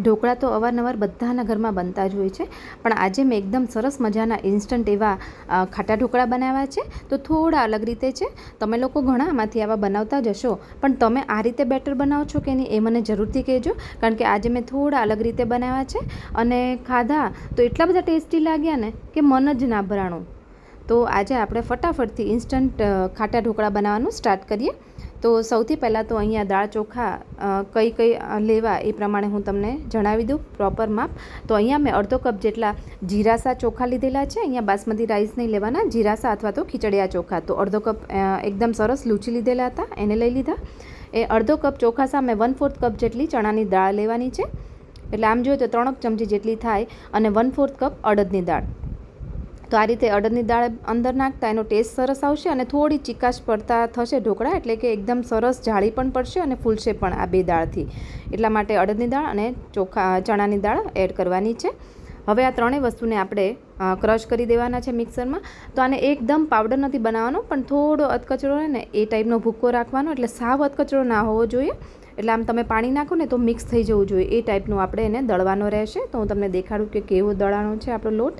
ઢોકળા તો અવારનવાર બધાના ઘરમાં બનતા જ હોય છે. પણ આજે મેં એકદમ સરસ મજાના ઇન્સ્ટન્ટ એવા ખાટા ઢોકળા બનાવ્યા છે. તો થોડા અલગ રીતે છે. તમે લોકો ઘણા આમાંથી આવા બનાવતા જ હશો. પણ તમે આ રીતે બેટર બનાવો છો કે નહીં એ મને જરૂરથી કહેજો. કારણ કે આજે મેં થોડા અલગ રીતે બનાવ્યા છે. અને ખાધા તો એટલા બધા ટેસ્ટી લાગ્યા ને કે મન જ ના ભરાણું. તો આજે આપણે ફટાફટથી ઇન્સ્ટન્ટ ખાટા ઢોકળા બનાવવાનું સ્ટાર્ટ કરીએ. તો સૌથી પહેલાં તો અહીંયા દાળ ચોખા કઈ કઈ લેવા એ પ્રમાણે હું તમને જણાવી દઉં પ્રોપર માપ. તો અહીંયા મેં અડધો કપ જેટલા જીરાસા ચોખા લીધેલા છે. અહીંયા બાસમતી રાઈસ નહીં લેવાના, જીરાસા અથવા તો ખીચડિયા ચોખા. તો અડધો કપ એકદમ સરસ લૂચી લીધેલા હતા, એને લઈ લીધા. એ અડધો કપ ચોખા સામે વન ફોર્થ કપ જેટલી ચણાની દાળ લેવાની છે. એટલે આમ જોઈએ તો ત્રણ ચમચી જેટલી થાય અને વન ફોર્થ કપ અડદની દાળ. તો આ રીતે અડદની દાળ અંદર નાખતા એનો ટેસ્ટ સરસ આવશે અને થોડી ચીકાશ પડતા થશે ઢોકળા, એટલે કે એકદમ સરસ જાળી પણ પડશે અને ફૂલશે પણ આ બે દાળથી. એટલા માટે અડદની દાળ અને ચોખા ચણાની દાળ એડ કરવાની છે. હવે આ ત્રણેય વસ્તુને આપણે ક્રશ કરી દેવાના છે મિક્સરમાં. તો આને એકદમ પાવડર નથી બનાવવાનો, પણ થોડો અધકચરો હોય ને એ ટાઈપનો ભૂક્કો રાખવાનો, એટલે સાવ અધકચરો ના હોવો જોઈએ. એટલે આમ તમે પાણી નાખો ને તો મિક્સ થઈ જવું જોઈએ. એ ટાઈપનું આપણે એને દળવાનો રહેશે. તો હું તમને દેખાડું કે કેવો દળાનો છે આપણો લોટ.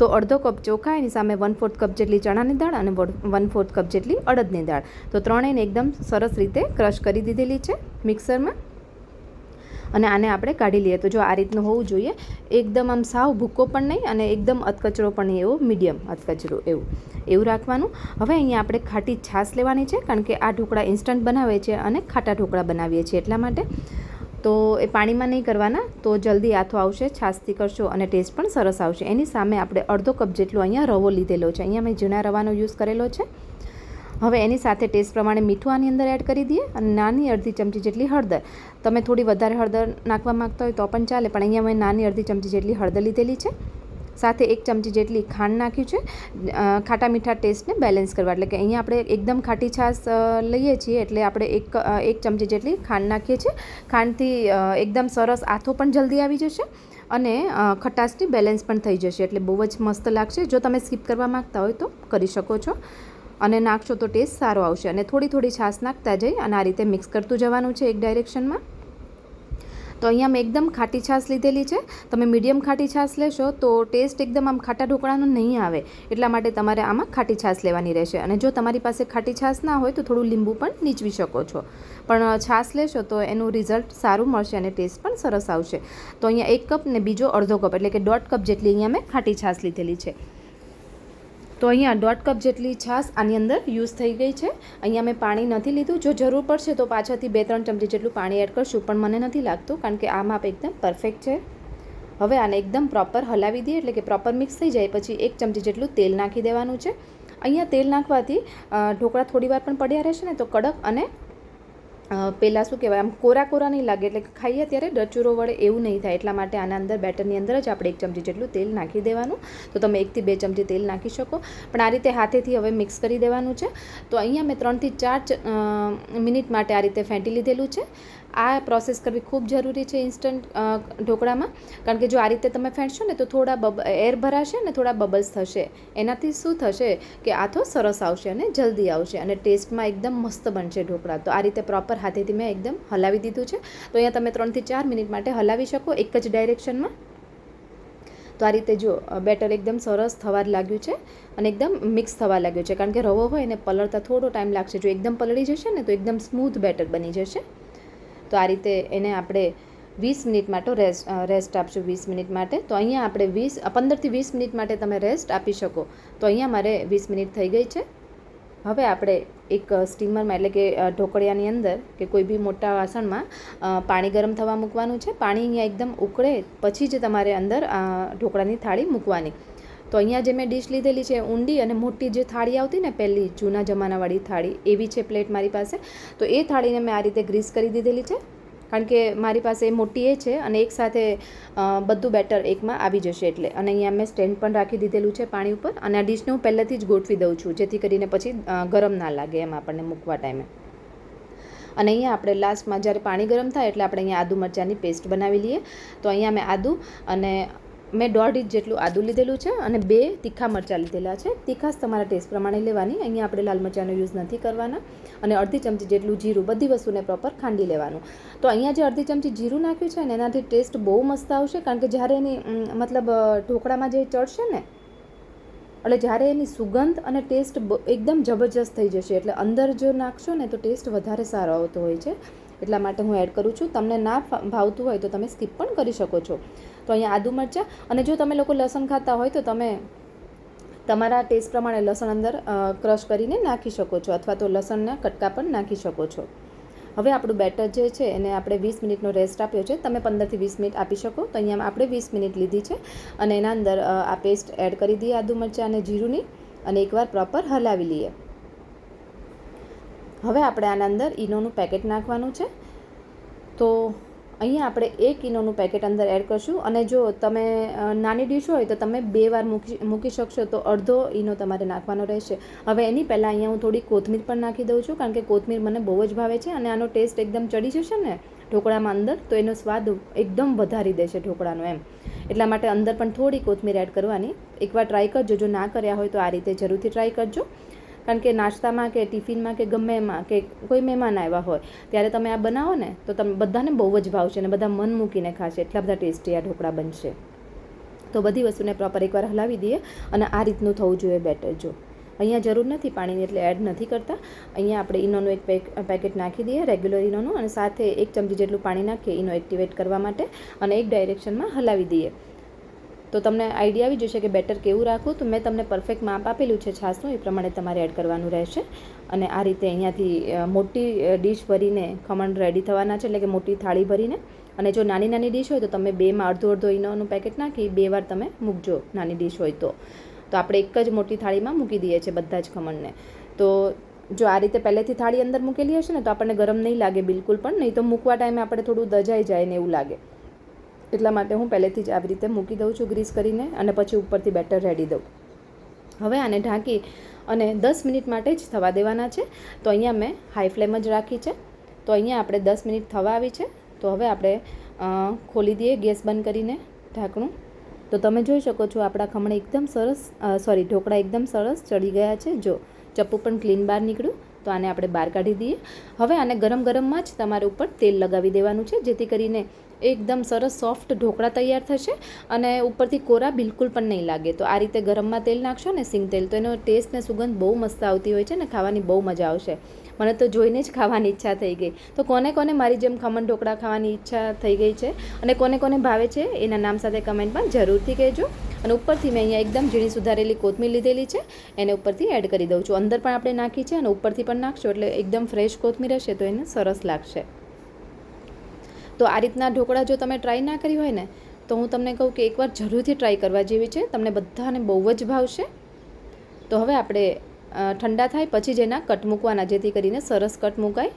તો અડધો કપ ચોખા, એની સામે વન ફોર્થ કપ જેટલી ચણાની દાળ અને વન ફોર્થ કપ જેટલી અડદની દાળ. તો ત્રણેયને એકદમ સરસ રીતે ક્રશ કરી દીધેલી છે મિક્સરમાં. અને આને આપણે કાઢી લઈએ. તો જો આ રીતનું હોવું જોઈએ, એકદમ આમ સાવ ભૂકો પણ નહીં અને એકદમ અધકચરો પણ નહીં, એવો મીડિયમ અધકચરો, એવું એવું રાખવાનું. હવે અહીંયા આપણે ખાટી છાશ લેવાની છે, કારણ કે આ ઢોકળા ઇન્સ્ટન્ટ બનાવે છે અને ખાટા ઢોકળા બનાવીએ છીએ એટલા માટે. તો એ પાણીમાં નહીં કરવાના, તો જલ્દી આથો આવશે, છાશથી કરશો અને ટેસ્ટ પણ સરસ આવશે. એની સામે આપણે અડધો કપ જેટલો અહીંયા રવો લીધેલો છે. અહીંયા મેં ઝીણા રવાનો યુઝ કરેલો છે. હવે એની સાથે ટેસ્ટ પ્રમાણે મીઠું આની અંદર એડ કરી દઈએ અને નાની અડધી ચમચી જેટલી હળદર. તમે થોડી વધારે હળદર નાખવા માંગતા હોય તો પણ ચાલે, પણ અહીંયા મેં નાની અડધી ચમચી જેટલી હળદર લીધેલી છે. સાથે એક ચમચી જેટલી ખાંડ નાખ્યું છે. ખાટા મીઠા ટેસ્ટને બેલેન્સ કરવા. એટલે કે અહીંયા આપણે એકદમ ખાટી છાશ લઈએ છીએ એટલે આપણે એક એક ચમચી જેટલી ખાંડ નાખીએ છીએ. ખાંડથી એકદમ સરસ આથો પણ જલ્દી આવી જશે અને ખટાશની બેલેન્સ પણ થઈ જશે. એટલે બહુ જ મસ્ત લાગશે. જો તમે સ્કીપ કરવા માંગતા હોય તો કરી શકો છો. અને નાખશો તો ટેસ્ટ સારો આવશે. અને થોડી થોડી છાશ નાખતા જઈ અને આ રીતે મિક્સ કરતું જવાનું છે એક ડાયરેક્શનમાં તો અહીંયા મેં એકદમ ખાટી છાશ લીધેલી છે. તમે મીડિયમ ખાટી છાશ લેશો તો ટેસ્ટ એકદમ આમ ખાટા ઢોકળાનો નહીં આવે, એટલા માટે તમારે આમાં ખાટી છાશ લેવાની રહેશે. અને જો તમારી પાસે ખાટી છાશ ના હોય તો થોડું લીંબુ પણ નીચવી શકો છો. પણ છાશ લેશો તો એનું રિઝલ્ટ સારું મળશે અને ટેસ્ટ પણ સરસ આવશે. તો અહીંયા એક કપ ને બીજો અડધો કપ, એટલે કે દોઢ કપ જેટલી અહીંયા મેં ખાટી છાશ લીધેલી છે. તો અહીંયા દોઢ કપ જેટલી છાશ આની અંદર યુઝ થઈ ગઈ છે. અહીંયા મેં પાણી નથી લીધું. જો જરૂર પડશે તો પાછળથી બે ત્રણ ચમચી જેટલું પાણી એડ કરશું, પણ મને નથી લાગતું, કારણ કે આ માપ એકદમ પરફેક્ટ છે. હવે આને એકદમ પ્રોપર હલાવી દઈએ, એટલે કે પ્રોપર મિક્સ થઈ જાય, પછી એક ચમચી જેટલું તેલ નાખી દેવાનું છે. અહીંયા તેલ નાખવાથી ઢોકળા થોડી વાર પણ પડ્યા રહેશે ને, તો કડક અને પેલા શું કહેવાય, આમ કોરા કોરા નહીં લાગે એટલે ખાઈએ ત્યારે ડચુરો વડે એવું નહીં થાય. એટલા માટે આના અંદર બેટરની અંદર જ આપણે એક ચમચી જેટલું તેલ નાખી દેવાનું. તો તમે એકથી બે ચમચી તેલ નાખી શકો. પણ આ રીતે હાથેથી હવે મિક્સ કરી દેવાનું છે. તો અહીંયા મેં ત્રણથી ચાર મિનિટ માટે આ રીતે ફેંટી લીધેલું છે. આ પ્રોસેસ કરવી ખૂબ જરૂરી છે ઇન્સ્ટન્ટ ઢોકળામાં. કારણ કે જો આ રીતે તમે ફેંટશો ને તો થોડા બબ એર ભરાશે ને થોડા બબલ્સ થશે. એનાથી શું થશે કે આથો સરસ આવશે અને જલ્દી આવશે અને ટેસ્ટમાં એકદમ મસ્ત બનશે ઢોકળા. તો આ રીતે પ્રોપર હાથેથી મેં એકદમ હલાવી દીધું છે. તો અહીંયા તમે ત્રણથી ચાર મિનિટ માટે હલાવી શકો એક જ ડાયરેક્શનમાં તો આ રીતે જો બેટર એકદમ સરસ થવા લાગ્યું છે અને એકદમ મિક્સ થવા લાગ્યું છે. કારણ કે રવો હોય ને પલળતા થોડો ટાઈમ લાગશે. જો એકદમ પલળી જશે ને તો એકદમ સ્મૂથ બેટર બની જશે. તો આ રીતે એને આપણે વીસ મિનિટ માટે રેસ્ટ રેસ્ટ આપશું વીસ મિનિટ માટે. તો અહીંયા આપણે વીસ પંદરથી વીસ મિનિટ માટે તમે રેસ્ટ આપી શકો. તો અહીંયા મારે વીસ મિનિટ થઈ ગઈ છે. હવે આપણે એક સ્ટીમરમાં એટલે કે ઢોકળિયાની અંદર કે કોઈ બી મોટા વાસણમાં પાણી ગરમ થવા મૂકવાનું છે. પાણી અહીંયા એકદમ ઉકળે પછી જ તમારે અંદર ઢોકળાની થાળી મૂકવાની. તો અહીંયા જે મેં ડીશ લીધેલી છે ઊંડી અને મોટી જે થાળી આવતી ને પહેલી જૂના જમાનાવાળી થાળી, એવી છે પ્લેટ મારી પાસે. તો એ થાળીને મેં આ રીતે ગ્રીસ કરી દીધેલી છે. કારણ કે મારી પાસે મોટી એ છે અને એક સાથે બધું બેટર એકમાં આવી જશે એટલે. અને અહીંયા મેં સ્ટેન્ડ પણ રાખી દીધેલું છે પાણી ઉપર. અને આ ડીશને હું પહેલેથી જ ગોઠવી દઉં છું, જેથી કરીને પછી ગરમ ના લાગે એમ આપણને મૂકવા ટાઈમે. અને અહીંયા આપણે લાસ્ટમાં જ્યારે પાણી ગરમ થાય એટલે આપણે અહીંયા આદુ મરચાંની પેસ્ટ બનાવી લઈએ. તો અહીંયા મેં આદુ અને મેં દોઢ ઇંચ જેટલું આદું લીધેલું છે અને બે તીખા મરચાં લીધેલા છે. તીખાશ તમારા ટેસ્ટ પ્રમાણે લેવાની. અહીંયા આપણે લાલ મરચાંનો યુઝ નથી કરવાના અને અડધી ચમચી જેટલું જીરું, બધી વસ્તુને પ્રોપર ખાંડી લેવાનું. તો અહીંયા જે અડધી ચમચી જીરું નાખ્યું છે ને, એનાથી ટેસ્ટ બહુ મસ્ત આવશે કારણ કે જ્યારે એની મતલબ ઢોકળામાં જે ચડશે ને, એટલે જ્યારે એની સુગંધ અને ટેસ્ટ એકદમ જબરજસ્ત થઈ જશે. એટલે અંદર જો નાખશો ને, તો ટેસ્ટ વધારે સારો આવતો હોય છે. એટલા માટે હું એડ કરું છું. તમને ના ભાવતું હોય તો તમે સ્કીપ પણ કરી શકો છો. તો અહીંયા આદુ મરચાં. અને જો તમે લોકો લસણ ખાતા હોય તો તમે તમારા ટેસ્ટ પ્રમાણે લસણ અંદર ક્રશ કરીને નાખી શકો છો અથવા તો લસણના કટકા પણ નાખી શકો છો. હવે આપણું બેટર જે છે એને આપણે વીસ મિનિટનો રેસ્ટ આપ્યો છે. તમે પંદરથી વીસ મિનિટ આપી શકો. તો અહીંયા આપણે વીસ મિનિટ લીધી છે અને એના અંદર આ પેસ્ટ એડ કરી દઈએ આદુ મરચાં અને જીરુંની અને એકવાર પ્રોપર હલાવી લઈએ. હવે આપણે આના અંદર ઈનોનું પેકેટ નાખવાનું છે. તો અહીંયા આપણે એક કિલોનું પેકેટ અંદર એડ કરશું અને જો તમે નાની ડીશ હોય તો તમે બે વાર મૂકી મૂકી શકશો તો અડધો ઈનો તમારે નાખવાનો રહેશે. હવે એની પહેલાં અહીંયા હું થોડી કોથમીર પણ નાખી દઉં છું કારણ કે કોથમીર મને બહુ જ ભાવે છે અને આનો ટેસ્ટ એકદમ ચડી જશે ને ઢોકળામાં અંદર, તો એનો સ્વાદ એકદમ વધારી દેશે ઢોકળાનો એમ. એટલા માટે અંદર પણ થોડી કોથમીર એડ કરવાની. એકવાર ટ્રાય કરજો. જો ના કર્યા હોય તો આ રીતે જરૂરથી ટ્રાય કરજો. કારણ કે નાસ્તામાં કે ટિફિનમાં કે ગમે એમાં કે કોઈ મહેમાન આવ્યા હોય, ત્યારે તમે આ બનાવો ને, તો તમે બધાને બહુ જ ભાવશે અને બધા મન મૂકીને ખાશે. એટલા બધા ટેસ્ટી આ ઢોકળા બનશે. તો બધી વસ્તુને પ્રોપર એકવાર હલાવી દઈએ અને આ રીતનું થવું જોઈએ બેટર જો. અહીંયા જરૂર નથી પાણીની, એટલે એડ નથી કરતા. અહીંયા આપણે ઈનોનું એક પેક પેકેટ નાખી દઈએ રેગ્યુલર ઈનોનું, અને સાથે એક ચમચી જેટલું પાણી નાખીએ ઈનો એક્ટિવેટ કરવા માટે અને એક ડાયરેક્શનમાં હલાવી દઈએ. તો તમને આઈડિયા આવી જશે કે બેટર કેવું રાખવું? તો મેં તમને પરફેક્ટ માપ આપેલું છે છાસનું એ પ્રમાણે તમારે એડ કરવાનું રહેશે. અને આ રીતે અહીંયાથી મોટી ડીશ ભરીને ખમણ રેડી થવાના છે, એટલે કે મોટી થાળી ભરીને. અને જો નાની નાની ડીશ હોય તો તમે બેમાં અડધો અડધો ઈનોનું પેકેટ નાખી, બે વાર તમે મૂકજો નાની ડીશ હોય તો. તો આપણે એક જ મોટી થાળીમાં મૂકી દઈએ છીએ બધા જ ખમણને. તો જો આ રીતે પહેલેથી થાળી અંદર મૂકેલી હશે ને, તો આપણને ગરમ નહીં લાગે બિલકુલ પણ, નહીં તો મૂકવા ટાઈમે આપણે થોડું દજાઈ જાય ને એવું લાગે. એટલા માટે હું પહેલેથી જ આવી રીતે મૂકી દઉં છું ગ્રીસ કરીને અને પછી ઉપરથી બેટર રેડી દઉં. હવે આને ઢાંકી અને દસ મિનિટ માટે જ થવા દેવાના છે. તો અહીંયા મેં હાઈ ફ્લેમ જ રાખી છે. તો અહીંયા આપણે દસ મિનિટ થવા આવી છે. તો હવે આપણે ખોલી દઈએ ગેસ બંધ કરીને ઢાંકણું. તો તમે જોઈ શકો છો આપણા ખમણ એકદમ સરસ સોરી, ઢોકળા એકદમ સરસ ચડી ગયા છે. જો, ચપ્પુ પણ ક્લીન બહાર નીકળ્યું. તો આને આપણે બહાર કાઢી દઈએ. હવે આને ગરમ ગરમમાં જ તમારે ઉપર તેલ લગાવી દેવાનું છે. જેથી કરીને એકદમ સરસ સોફ્ટ ઢોકળા તૈયાર થશે અને ઉપરથી કોરા બિલકુલ પણ નહીં લાગે. તો આ રીતે ગરમમાં તેલ નાખશો ને સિંગ તેલ. તો એનો ટેસ્ટ ને સુગંધ બહુ મસ્ત આવતી હોય છે ને ખાવાની બહુ મજા આવશે. મને તો જોઈને જ ખાવાની ઈચ્છા થઈ ગઈ. તો કોને કોને મારી જેમ ખમણ ઢોકળા ખાવાની ઈચ્છા થઈ ગઈ છે અને કોને કોને ભાવે છે એના નામ સાથે કમેન્ટમાં જરૂરથી કહેજો. અને ઉપરથી મેં અહીંયા એકદમ ઝીણી સુધારેલી કોથમીર લીધેલી છે. એને ઉપરથી એડ કરી દઉં છું. અંદર પણ આપણે નાખી છે અને ઉપરથી પણ નાખશો એટલે એકદમ ફ્રેશ કોથમીર હશે તો એને સરસ લાગશે. તો આ રીતના ઢોકળા જો તમે ટ્રાય ના કરી હોય ને, તો હું તમને કહું કે એકવાર જરૂરથી ટ્રાય કરવા જેવી છે. તમને બધાને બહુ જ ભાવશે. તો હવે આપણે ઠંડા થાય પછી જ એના કટ મૂકવાના, જેથી કરીને સરસ કટ મુકાય.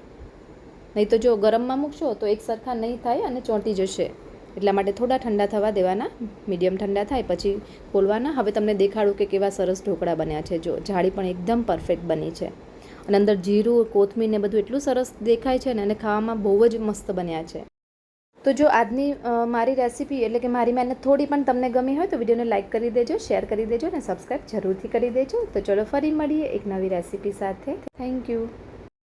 નહીં તો જો ગરમમાં મૂકશો તો એક સરખા નહીં થાય અને ચોંટી જશે. એટલા માટે થોડા ઠંડા થવા દેવાના. મીડિયમ ઠંડા થાય પછી ખોલવાના. હવે તમને દેખાડું કે કેવા સરસ ઢોકળા બન્યા છે. જો જાળી પણ એકદમ પરફેક્ટ બની છે. અને અંદર જીરું, કોથમીર ને બધું એટલું સરસ દેખાય છે ને, અને ખાવામાં બહુ જ મસ્ત બન્યા છે. તો જો આજની મારી રેસીપી એટલે કે મારી મહેનત થોડી પણ તમને ગમી હોય તો વિડીયોને લાઇક કરી દેજો, શેર કરી દેજો અને સબસ્ક્રાઈબ જરૂરથી કરી દેજો. તો ચલો ફરી મળીએ એક નવી રેસીપી સાથે. Thank you